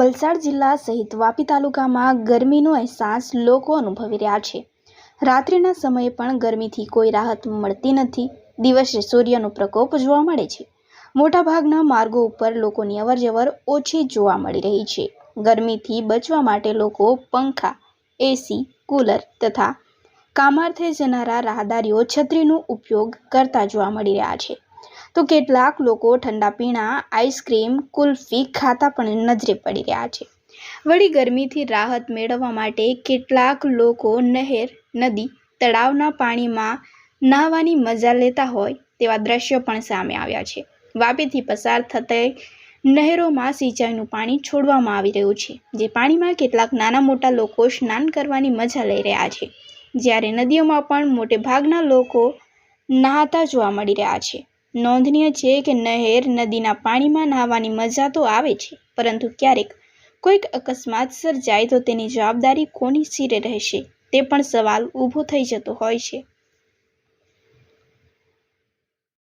વલસાડ જિલ્લા સહિત વાપી તાલુકામાં ગરમીનો અહેસાસ લોકો અનુભવી રહ્યા છે. રાત્રિના સમયે પણ ગરમીથી કોઈ રાહત મળતી નથી. દિવસે સૂર્યનો પ્રકોપ જોવા મળે છે. મોટાભાગના માર્ગો ઉપર લોકોની અવરજવર ઓછી જોવા મળી રહી છે. ગરમીથી બચવા માટે લોકો પંખા એસી કૂલર તથા કામાર્થે જનારા રાહદારીઓ છત્રીનો ઉપયોગ કરતા જોવા મળી રહ્યા છે. તો કેટલાક લોકો ઠંડા પીણા, આઈસ્ક્રીમ, કુલ્ફી ખાતા પણ નજરે પડી રહ્યા છે. વળી ગરમીથી રાહત મેળવવા માટે કેટલાક લોકો નહેર, નદી, તળાવના પાણીમાં નાહવાની મજા લેતા હોય તેવા દ્રશ્યો પણ સામે આવ્યા છે. વાપીથી પસાર થતી નહેરોમાં સિંચાઈનું પાણી છોડવામાં આવી રહ્યું છે, જે પાણીમાં કેટલાક નાના મોટા લોકો સ્નાન કરવાની મજા લઈ રહ્યા છે. જ્યારે નદીઓમાં પણ મોટે ભાગના લોકો નહાતા જોવા મળી રહ્યા છે. નોંધનીય છે કે નહેર નદીના પાણીમાં નહાવાની મજા તો આવે છે, પરંતુ ક્યારેક કોઈક અકસ્માત સર્જાય તો તેની જવાબદારી કોની સિરે રહેશે? તે પણ સવાલ ઊભો થઈ જતો હોય છે.